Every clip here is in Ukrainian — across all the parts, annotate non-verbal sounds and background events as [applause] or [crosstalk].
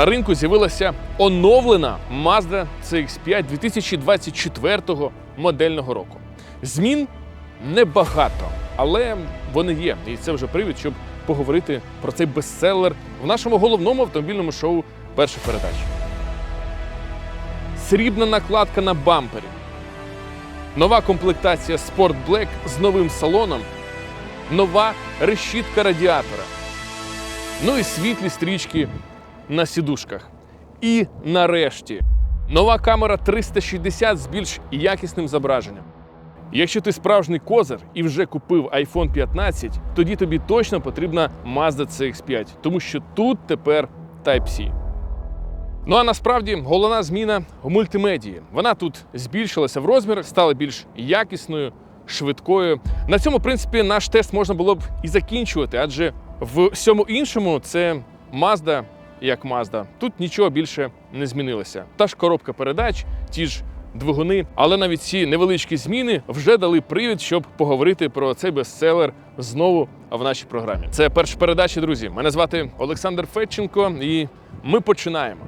На ринку з'явилася оновлена Mazda CX-5 2024 модельного року. Змін небагато, але вони є. І це вже привід, щоб поговорити про цей бестселер в нашому головному автомобільному шоу Перша передача. Срібна накладка на бампері. Нова комплектація Sport Black з новим салоном. Нова решітка радіатора. Ну і світлі стрічки на сідушках. І нарешті нова камера 360 з більш якісним зображенням. Якщо ти справжній козир і вже купив iPhone 15, тоді тобі точно потрібна Mazda CX-5, тому що тут тепер Type-C. Ну а насправді головна зміна в мультимедії. Вона тут збільшилася в розмірах, стала більш якісною, швидкою. На цьому, в принципі, наш тест можна було б і закінчувати, адже в всьому іншому це Mazda як Mazda. Тут нічого більше не змінилося. Та ж коробка передач, ті ж двигуни, але навіть ці невеличкі зміни вже дали привід, щоб поговорити про цей бестселер знову в нашій програмі. Це перша передача, друзі. Мене звати Олександр Федченко, і ми починаємо.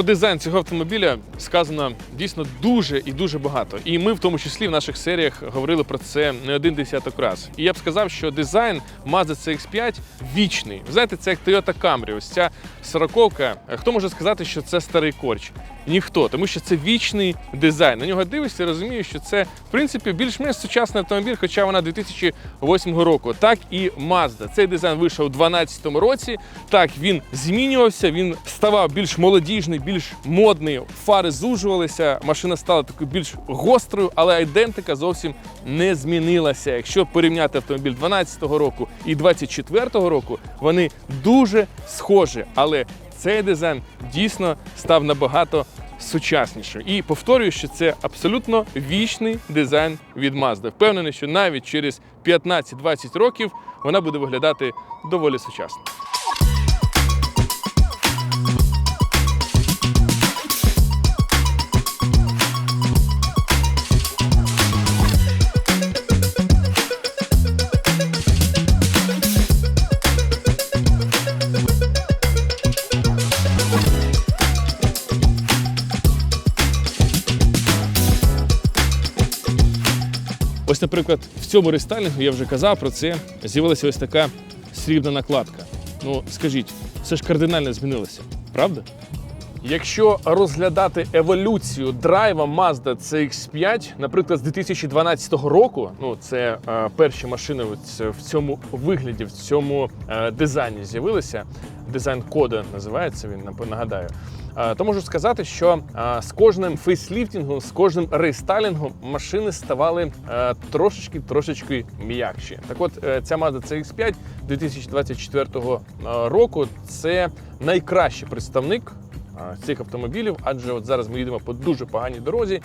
Про дизайн цього автомобіля сказано дійсно дуже і дуже багато. І ми, в тому числі, в наших серіях говорили про це не один десяток раз. І я б сказав, що дизайн Mazda CX-5 вічний. Знаєте, це як Toyota Camry. Ось ця сороковка. Хто може сказати, що це старий корч? Ніхто, тому що це вічний дизайн. На нього дивишся, і розумієш, що це в принципі більш-менш сучасний автомобіль, хоча вона 2008 року. Так і Mazda. Цей дизайн вийшов у 2012 році. Так він змінювався. Він ставав більш молодіжний, більш модний. Фари зужувалися. Машина стала такою більш гострою, але ідентика зовсім не змінилася. Якщо порівняти автомобіль 2012 року і 2024 року, вони дуже схожі, але цей дизайн дійсно став набагато сучаснішим. І повторюю, що це абсолютно вічний дизайн від Mazda. Впевнений, що навіть через 15-20 років вона буде виглядати доволі сучасно. Ось, наприклад, в цьому рестайлінгу я вже казав про це. З'явилася ось така срібна накладка. Ну, скажіть, все ж кардинально змінилося, правда? Якщо розглядати еволюцію драйва Mazda CX-5, наприклад, з 2012 року, ну це е, перші машини в цьому вигляді, в цьому е, дизайні з'явилися. Дизайн кода називається він, нагадаю. Е, то можу сказати, що е, з кожним фейсліфтингом, з кожним рестайлінгом машини ставали е, трошечки трошечки м'якші. Так от ця Mazda CX-5 2024 року це найкращий представник цих автомобілів, адже от зараз ми їдемо по дуже поганій дорозі.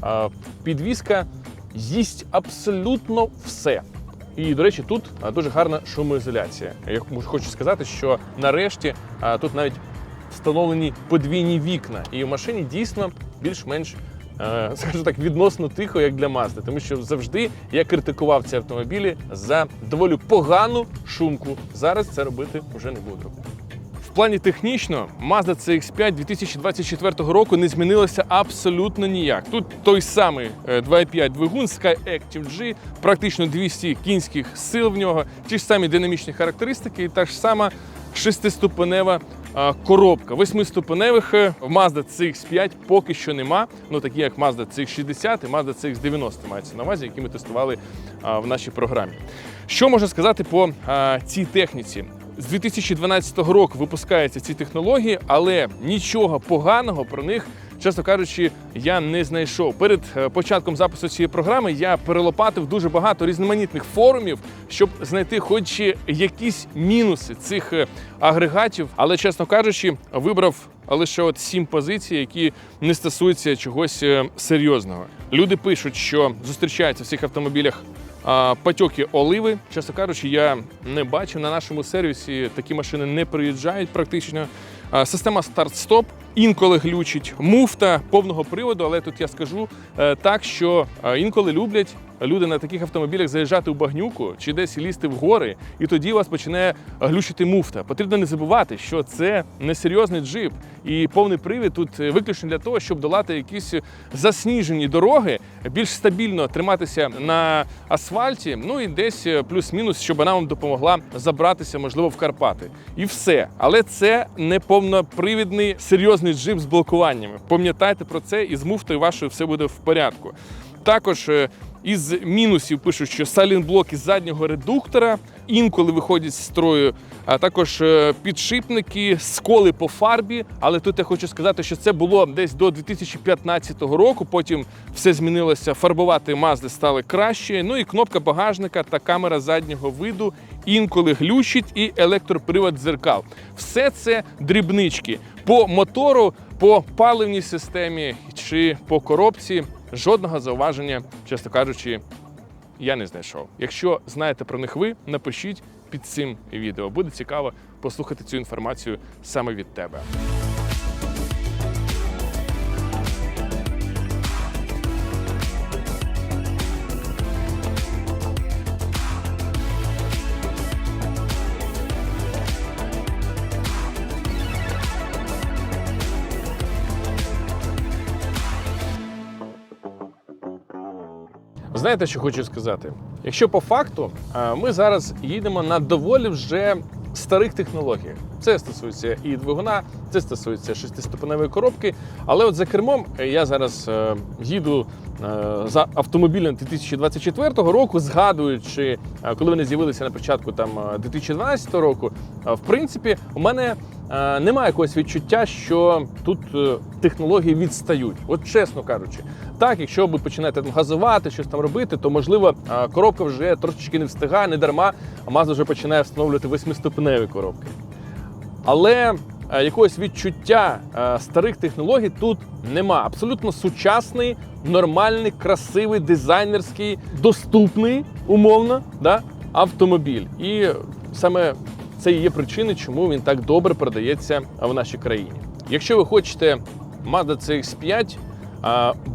А, Підвізка їсть абсолютно все. І, до речі, тут дуже гарна шумоізоляція. Я хочу сказати, що нарешті тут навіть встановлені подвійні вікна, і в машині дійсно більш-менш. е, Скажу так, відносно тихо, як для Mazda, тому що завжди я критикував ці автомобілі за доволі погану шумку. Зараз це робити вже не буду. В плані технічно Mazda CX-5 2024 року не змінилася абсолютно ніяк. Тут той самий е, 2.5 двигун SkyActiv G, практично 200 кінських сил в нього, ті ж самі динамічні характеристики і та ж сама шестиступенева коробка. Восьмиступеневих е, в Mazda CX-5 поки що нема. Ну такі як Mazda CX-60 і Mazda CX-90 мається на увазі, які ми тестували в нашій програмі. Що можна сказати по цій техніці? З 2012 року випускаються ці технології, але нічого поганого про них, чесно кажучи, я не знайшов. Перед е, початком запису цієї програми я перелопатив дуже багато різноманітних форумів, щоб знайти хоч якісь мінуси цих е, агрегатів. Але, чесно кажучи, вибрав лише от сім позицій, які не стосуються чогось е, серйозного. Люди пишуть, що зустрічаються в цих автомобілях а, потьоки оливи. Чесно кажучи, я не бачив на нашому сервісі такі машини не приїжджають практично. Система старт-стоп інколи глючить, муфта повного приводу, але тут я скажу е, так, що е, інколи люблять люди на таких автомобілях заїжджати у багнюку чи десь лізти в гори, і тоді вас починає глючити муфта. Потрібно не забувати, що це несерйозний джип, і повний привід тут е, виключно для того, щоб долати якісь засніжені дороги, більш стабільно триматися на асфальті. Ну і десь плюс-мінус, щоб вона вам допомогла забратися, можливо, в Карпати. І все. Але це не повнопривідний серйозний джип з блокуваннями. Пам'ятайте про це, і з муфтою вашою все буде в порядку. Також е, із мінусів пишуть, що салінблок із заднього редуктора інколи виходять з строю, а також е, підшипники, сколи по фарбі. Але тут я хочу сказати, що це було десь до 2015 року. Потім все змінилося. Фарбувати мазди стали краще. Ну і кнопка багажника та камера заднього виду інколи глючить і електропривод дзеркал. Все це дрібнички по мотору, по паливній системі чи по коробці. Жодного зауваження, чесно кажучи, я не знайшов. Якщо знаєте про них ви, напишіть під цим відео. Буде цікаво послухати цю інформацію саме від тебе. Знаєте, що хочу сказати? Якщо по факту е, ми зараз їдемо на доволі вже старих технологіях. Це стосується і двигуна, це стосується шестиступеневої коробки. Але от за кермом е, я зараз е, їду за автомобілем 2024 року, згадуючи, коли вони з'явилися на початку там е, 2012 року. В принципі, у мене немає якогось відчуття, що тут е, технології відстають. От чесно кажучи, так, якщо ви починаєте там газувати, щось там робити, то можливо е, коробка вже трошечки не встигає, не дарма, а Mazda вже починає встановлювати восьмиступеневі коробки. Але е, якогось відчуття е, старих технологій тут нема. Абсолютно сучасний, нормальний, красивий, дизайнерський, доступний, умовно, да, автомобіль. І саме це і є причини, чому він так добре продається в нашій країні. Якщо ви хочете Mazda CX-5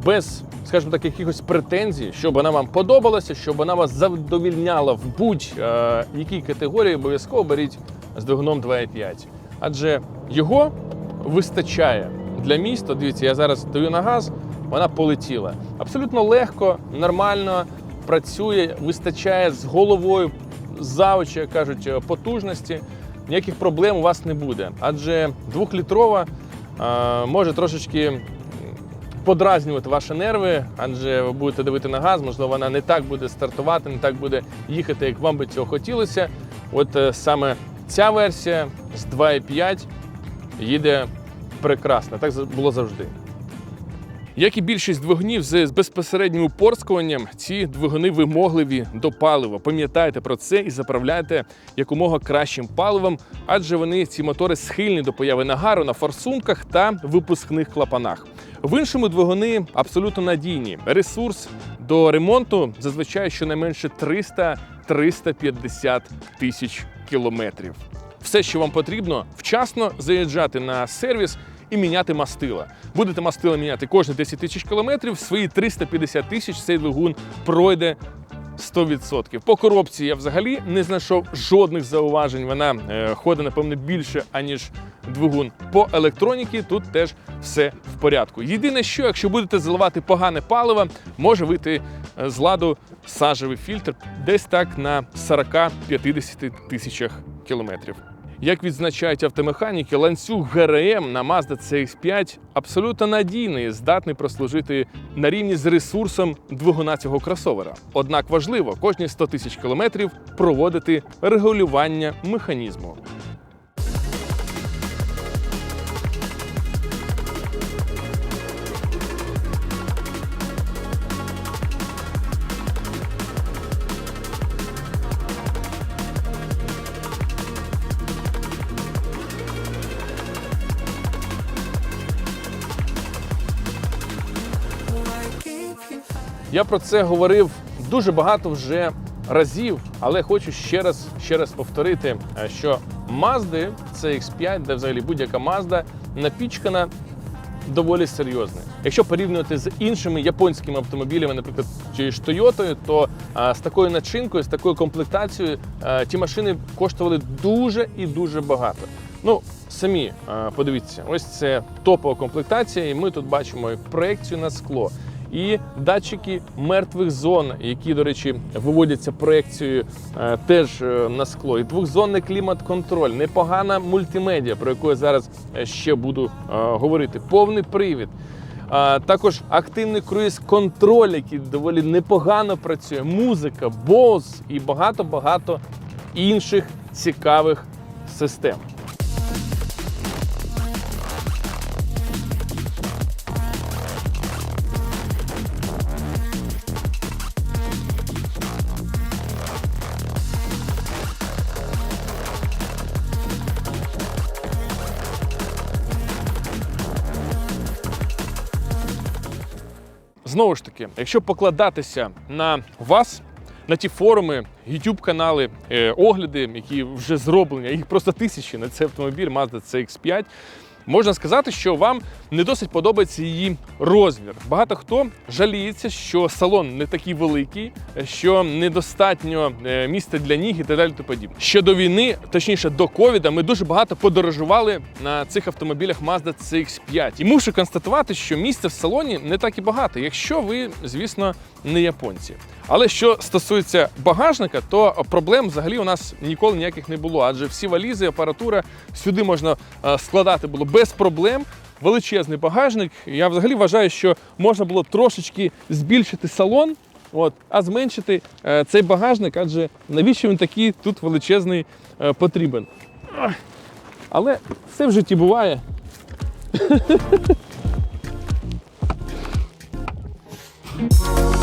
без, скажімо так, якихось претензій, щоб вона вам подобалася, щоб вона вас задовільняла в будь-якій категорії, обов'язково беріть з двигуном 2.5. Адже його вистачає для міста. Дивіться, я зараз даю на газ, вона полетіла. Абсолютно легко, нормально працює, вистачає з головою, завучі, як кажуть, потужності. Ніяких проблем у вас не буде. Адже двохлітрова е, може трошечки подразнювати ваші нерви, адже ви будете дивити на газ, можливо, вона не так буде стартувати, не так буде їхати, як вам би цього хотілося. От е, саме ця версія з 2.5 їде прекрасно. Так було завжди. Як і більшість двигунів з безпосереднім упорскуванням, ці двигуни вимогливі до палива. Пам'ятайте про це і заправляйте якомога кращим паливом, адже вони ці мотори схильні до появи нагару на форсунках та випускних клапанах. В іншому двигуни абсолютно надійні. Ресурс до ремонту зазвичай щонайменше 300-350 тисяч кілометрів. Все, що вам потрібно, вчасно заїжджати на сервіс і міняти мастила. Будете мастила міняти кожні 10 тисяч кілометрів, свої 350 тисяч цей двигун пройде 100%. По коробці я взагалі не знайшов жодних зауважень. Вона е, ходить, напевно, більше, аніж двигун. По електроніки тут теж все в порядку. Єдине, що якщо будете заливати погане паливо, може вийти е, з ладу сажевий фільтр десь так на 40-50 тисячах кілометрів. Як відзначають автомеханіки, ланцюг ГРМ на Mazda CX-5 абсолютно надійний, здатний прослужити на рівні з ресурсом двигуна цього кросовера. Однак важливо кожні 100 тисяч кілометрів проводити регулювання механізму. Я про це говорив дуже багато вже разів, але хочу ще раз ще раз повторити, е, що Mazda CX-5, де взагалі будь-яка Mazda, напічкана доволі серйозне. Якщо порівнювати з іншими японськими автомобілями, наприклад, чи ж Toyota, то а, з такою начинкою, з такою комплектацією а, ті машини коштували дуже і дуже багато. Ну, самі а, подивіться, ось це топова комплектація, і ми тут бачимо проекцію на скло. І датчики мертвих зон, які, до речі, виводяться проекцією е, теж е, на скло. І двохзонний клімат-контроль, непогана мультимедіа, про яку я зараз е, ще буду говорити. Повний привід. Також активний круїз-контроль, який доволі непогано працює, музика, Bose і багато-багато інших цікавих систем. Знову ж таки, якщо покладатися на вас, на ті форуми, youtube канали, е, огляди, які вже зроблені, їх просто тисячі на цей автомобіль Mazda CX-5, можна сказати, що вам не досить подобається її розмір. Багато хто жаліється, що салон не такий великий, що недостатньо е, місця для ніг і так далі. подібне. Ще до війни, точніше до ковіда, ми дуже багато подорожували на цих автомобілях Mazda CX-5. І мушу констатувати, що місця в салоні не так і багато, якщо ви, звісно, не японці. Але що стосується багажника, то проблем взагалі у нас ніколи ніяких не було, адже всі валізи, апаратура сюди можна е, складати було без проблем. Величезний багажник. Я взагалі вважаю, що можна було трошечки збільшити салон, от, а зменшити е, цей багажник, адже навіщо він такий тут величезний е, потрібен. Але все в житті буває. [laughs]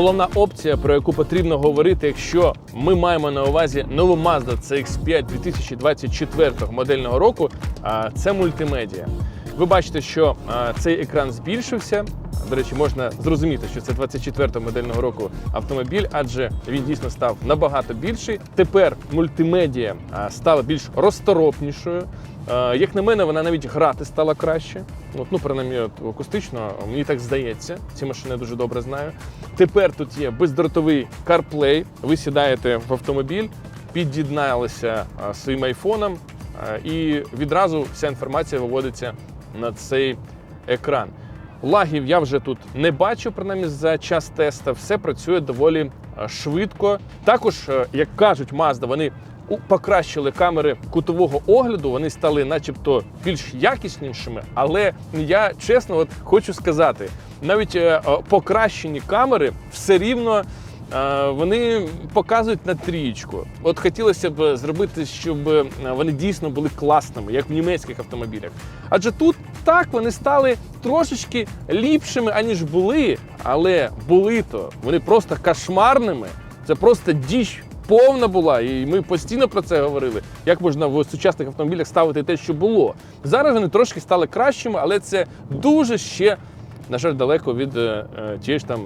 Головна опція, про яку потрібно говорити, якщо ми маємо на увазі нову Mazda CX-5 2024 модельного року, це мультимедіа. Ви бачите, що цей екран збільшився. До речі, можна зрозуміти, що це 24 модельного року автомобіль, адже він дійсно став набагато більший. Тепер мультимедіа а, стала більш розторопнішою. Як на мене, вона навіть грати стала краще. От, ну, принаймні, от, акустично, мені так здається. Ці машини я дуже добре знаю. Тепер тут є бездротовий CarPlay. Ви сідаєте в автомобіль, під'єдналися своїм айфоном, і відразу вся інформація виводиться на цей екран. Лагів я вже тут не бачу, принаймні за час теста. Все працює доволі швидко. Також, як кажуть Mazda, вони покращили камери кутового огляду, вони стали начебто більш якіснішими. Але я чесно от хочу сказати, навіть е, покращені камери все рівно. е, Вони показують на трієчку. От хотілося б зробити, щоб е, вони дійсно були класними, як в німецьких автомобілях. Адже тут так вони стали трошечки ліпшими, аніж були, але були то вони просто кошмарними. Це просто діч повна була, і ми постійно про це говорили. Як можна в сучасних автомобілях ставити те, що було. Зараз вони трошки стали кращими, але це дуже ще, на жаль, далеко від е, е, тієї ж там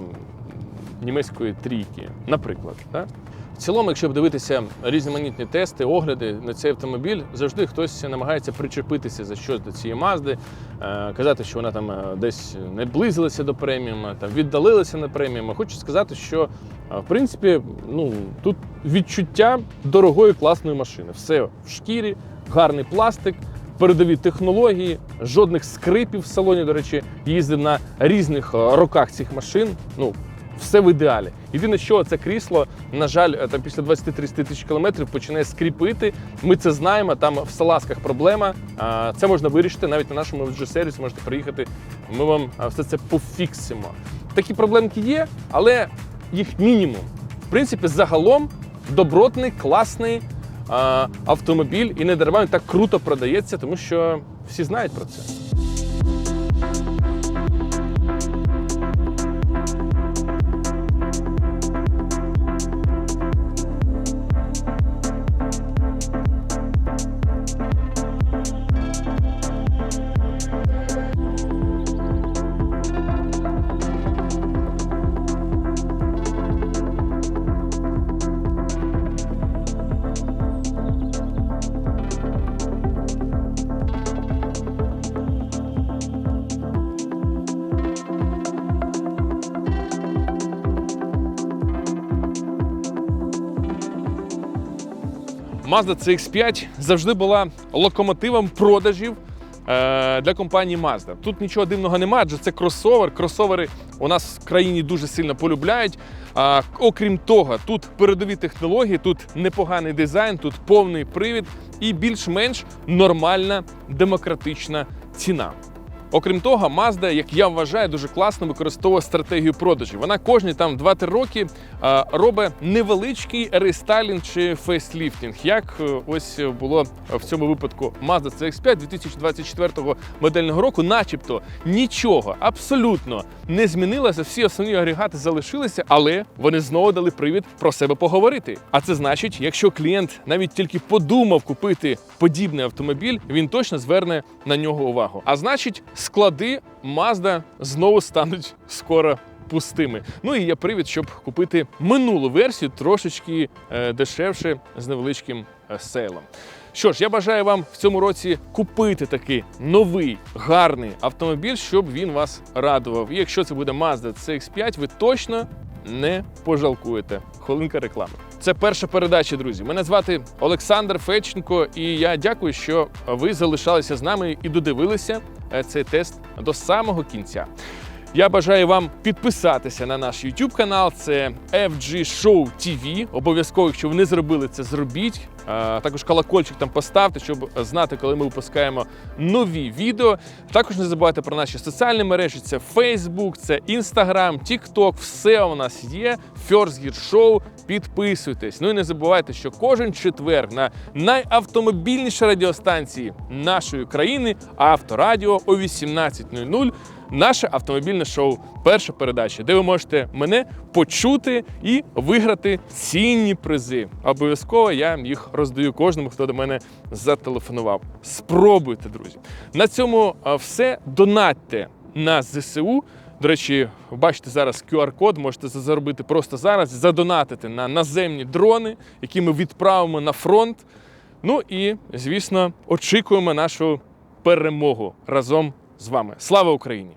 німецької трійки, наприклад. Так? В цілому, якщо дивитися різноманітні тести, огляди на цей автомобіль, завжди хтось намагається причепитися за щось до цієї мазди, е, казати, що вона там е, десь не близилася до преміума, там віддалилася на преміум. Хочу сказати, що е, в принципі ну, тут відчуття дорогої класної машини. Все в шкірі, гарний пластик. Передові технології, жодних скрипів в салоні. До речі, їздив на різних роках цих машин. Ну, все в ідеалі. Єдине, що це крісло, на жаль, е, там після 20-30 тисяч кілометрів починає скріпити. Ми це знаємо. Там в салазках проблема. Це можна вирішити навіть на нашому LG сервісі. Можете приїхати. Ми вам все це пофіксимо. Такі проблемки є, але їх мінімум. В принципі, загалом добротний, класний автомобіль і не дарма він так круто продається, тому що всі знають про це. Mazda CX-5 завжди була локомотивом продажів е, для компанії Mazda. Тут нічого дивного немає, адже це кросовер. Кросовери у нас в країні дуже сильно полюбляють. Окрім того, тут передові технології, тут непоганий дизайн, тут повний привід і більш-менш нормальна демократична ціна. Окрім того, Mazda, як я вважаю, дуже класно використовує стратегію продажів. Вона кожні там 2-3 роки робить невеличкий рестайлінг чи фейсліфтінг, як е, ось було в цьому випадку Mazda CX-5 2024 модельного року, начебто нічого абсолютно не змінилося. Всі основні агрегати залишилися, але вони знову дали привід про себе поговорити. А це значить, якщо клієнт навіть тільки подумав купити подібний автомобіль, він точно зверне на нього увагу. А значить, склади Mazda знову стануть скоро. Пустими. Ну і є привід, щоб купити минулу версію трошечки е, дешевше з невеличким е, сейлом. Що ж, я бажаю вам в цьому році купити такий новий гарний автомобіль, щоб він вас радував. І якщо це буде Mazda CX-5, ви точно не пожалкуєте. Хвилинка реклами. Це перша передача, друзі. Мене звати Олександр Федченко, і я дякую, що ви залишалися з нами і додивилися цей тест до самого кінця. Я бажаю вам підписатися на наш YouTube канал. Це FG Show TV. Обов'язково, якщо ви не зробили це, зробіть. Також колокольчик там поставте, щоб знати, коли ми випускаємо нові відео. Також не забувайте про наші соціальні мережі: це Facebook, це Instagram, TikTok. Все у нас є. First Gear Show. Підписуйтесь. Ну і не забувайте, що кожен четвер на найавтомобільнішій радіостанції нашої країни Авторадіо о 18.00 наше автомобільне шоу Перша передача, де ви можете мене почути і виграти цінні призи. Обов'язково я їх роздаю кожному, хто до мене зателефонував. Спробуйте, друзі. На цьому все. Донатьте на ЗСУ. До речі, бачите зараз QR-код, можете це зробити просто зараз, задонатити на наземні дрони, які ми відправимо на фронт. Ну і, звісно, очікуємо нашу перемогу разом з вами. Слава Україні!